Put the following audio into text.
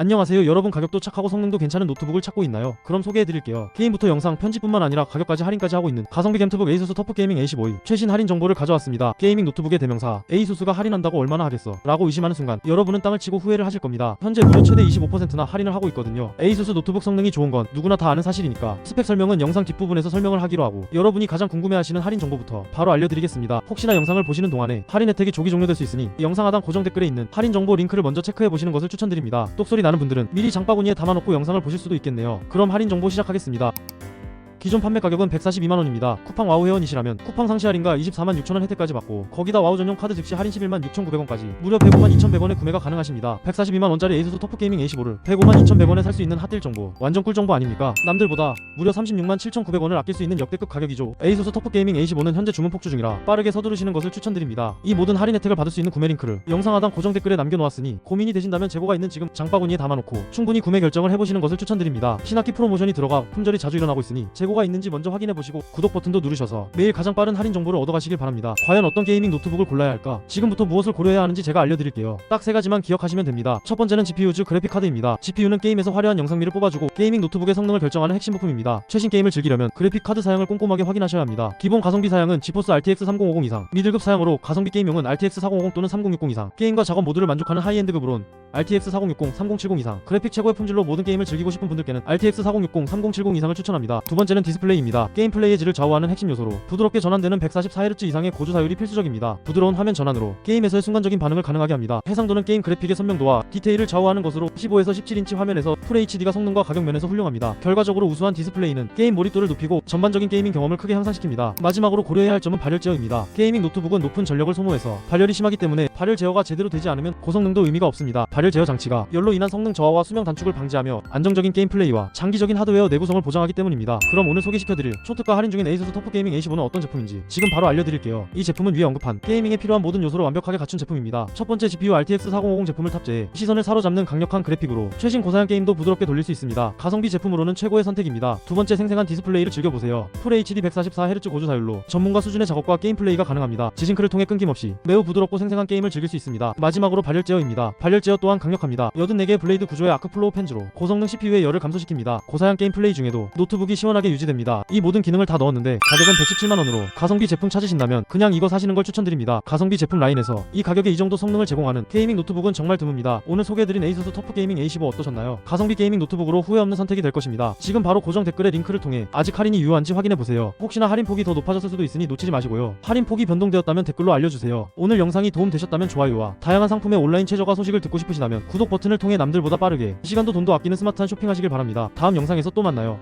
안녕하세요. 여러분 가격도 착하고 성능도 괜찮은 노트북을 찾고 있나요? 그럼 소개해드릴게요. 게임부터 영상 편집뿐만 아니라 가격까지 할인까지 하고 있는 가성비 겜트북 에이수스 터프 게이밍 A15이 최신 할인 정보를 가져왔습니다. 게이밍 노트북의 대명사 에이수스가 할인한다고 얼마나 하겠어? 라고 의심하는 순간 여러분은 땅을 치고 후회를 하실 겁니다. 현재 무려 최대 25%나 할인을 하고 있거든요. 에이수스 노트북 성능이 좋은 건 누구나 다 아는 사실이니까 스펙 설명은 영상 뒷부분에서 설명을 하기로 하고 여러분이 가장 궁금해하시는 할인 정보부터 바로 알려드리겠습니다. 혹시나 영상을 보시는 동안에 할인 혜택이 조기 종료될 수 있으니 영상 하단 고정 댓글에 있는 할인 정보 링크를 먼저 체크해 보시는 것을 추천드립니다. 똑소리 나는 분들은 미리 장바구니에 담아놓고 영상을 보실 수도 있겠네요. 그럼 할인 정보 시작하겠습니다 기존 판매 가격은 142만원입니다. 쿠팡 와우 회원이시라면 쿠팡 상시 할인가 24만 6천원 혜택까지 받고 거기다 와우 전용 카드 즉시 할인 11만 6,900원까지 무려 105만 2,100원에 구매가 가능하십니다. 142만원짜리 에이수스 터프게이밍 A15를 105만 2,100원에 살 수 있는 핫딜 정보 완전 꿀 정보 아닙니까? 남들보다 무려 36만 7,900원을 아낄 수 있는 역대급 가격이죠. 에이수스 터프게이밍 A15는 현재 주문 폭주 중이라 빠르게 서두르시는 것을 추천드립니다. 이 모든 할인 혜택을 받을 수 있는 구매 링크를 영상 하단 고정 댓글에 남겨놓았으니 고민이 되신다면 재고가 있는 지금 장바구니에 담아놓고 충분히 구매 결정을 해보시는 것을 추천드립니다. 신학기 프로모션이 들어가 품절이 자주 일어나고 있으니 재고 가 있는지 먼저 확인해 보시고 구독 버튼도 누르셔서 매일 가장 빠른 할인 정보를 얻어 가시길 바랍니다. 과연 어떤 게이밍 노트북을 골라야 할까? 지금부터 무엇을 고려해야 하는지 제가 알려드릴게요. 딱 세 가지만 기억하시면 됩니다. 첫 번째는 GPU즈 그래픽 카드입니다. GPU는 게임에서 화려한 영상미를 뽑아주고 게이밍 노트북의 성능을 결정하는 핵심 부품입니다. 최신 게임을 즐기려면 그래픽 카드 사양을 꼼꼼하게 확인하셔야 합니다. 기본 가성비 사양은 지포스 RTX 3050 이상, 미들급 사양으로 가성비 게임용은 RTX 4050 또는 3060 이상, 게임과 작업 모두를 만족하는 하이엔드급으론 RTX 4060, 3070 이상, 그래픽 최고의 품질로 모든 게임을 즐기고 싶은 분들께는 RTX 4060, 3070 이상을 추천합니다. 두 번째는 디스플레이입니다. 게임 플레이의 질을 좌우하는 핵심 요소로 부드럽게 전환되는 144Hz 이상의 고주 사율이 필수적입니다. 부드러운 화면 전환으로 게임에서의 순간적인 반응을 가능하게 합니다. 해상도는 게임 그래픽의 선명도와 디테일을 좌우하는 것으로 15에서 17인치 화면에서 FHD가 성능과 가격 면에서 훌륭합니다. 결과적으로 우수한 디스플레이는 게임 몰입도를 높이고 전반적인 게이밍 경험을 크게 향상시킵니다. 마지막으로 고려해야 할 점은 발열 제어입니다. 게이밍 노트북은 높은 전력을 소모해서 발열이 심하기 때문에 발열 제어가 제대로 되지 않으면 고성능도 의미가 없습니다. 발열 제어 장치가 열로 인한 성능 저하와 수명 단축을 방지하며 안정적인 게임 플레이와 장기적인 하드웨어 내구성을 보장하기 때문입니다. 그럼 오늘 소개시켜드릴 초특가 할인 중인 에이수스 터프 게이밍 A15는 어떤 제품인지 지금 바로 알려드릴게요. 이 제품은 위에 언급한 게이밍에 필요한 모든 요소를 완벽하게 갖춘 제품입니다. 첫 번째 GPU RTX 4050 제품을 탑재해 시선을 사로잡는 강력한 그래픽으로 최신 고사양 게임도 부드럽게 돌릴 수 있습니다. 가성비 제품으로는 최고의 선택입니다. 두 번째 생생한 디스플레이를 즐겨보세요. FHD 144Hz 고주 사율로 전문가 수준의 작업과 게임 플레이가 가능합니다. 지싱크를 통해 끊김없이 매우 부드럽고 생생한 게임을 즐길 수 있습니다. 마지막으로 발열 제어입니다. 발열 제어 또한 강력합니다. 84개의 블레이드 구조의 아크플로우 펜즈로 고성능 CPU의 열을 감소시킵니다. 고사양 게임 플레이 중에도 노트북이 시원하게 유지됩니다. 이 모든 기능을 다 넣었는데 가격은 117만원으로 가성비 제품 찾으신다면 그냥 이거 사시는 걸 추천드립니다. 가성비 제품 라인에서 이 가격에 이 정도 성능을 제공하는 게이밍 노트북은 정말 드뭅니다. 오늘 소개해드린 에이수스 터프 게이밍 A15 어떠셨나요? 가성비 게이밍 노트북으로 후회 없는 선택이 될 것입니다. 지금 바로 고정 댓글의 링크를 통해 아직 할인이 유효한지 확인해보세요. 혹시나 할인 폭이 더 높아졌을 수도 있으니 놓치지 마시고요. 할인 폭이 변동되었다면 댓글로 알려주세요. 오늘 영상이 도움되셨다면 좋아요와 다양한 상품의 온라인 최저가 소식을 듣고 싶으시다면 구독 버튼을 통해 남들보다 빠르게 시간도 돈도 아끼는 스마트한 쇼핑하시길 바랍니다. 다음 영상에서 또 만나요.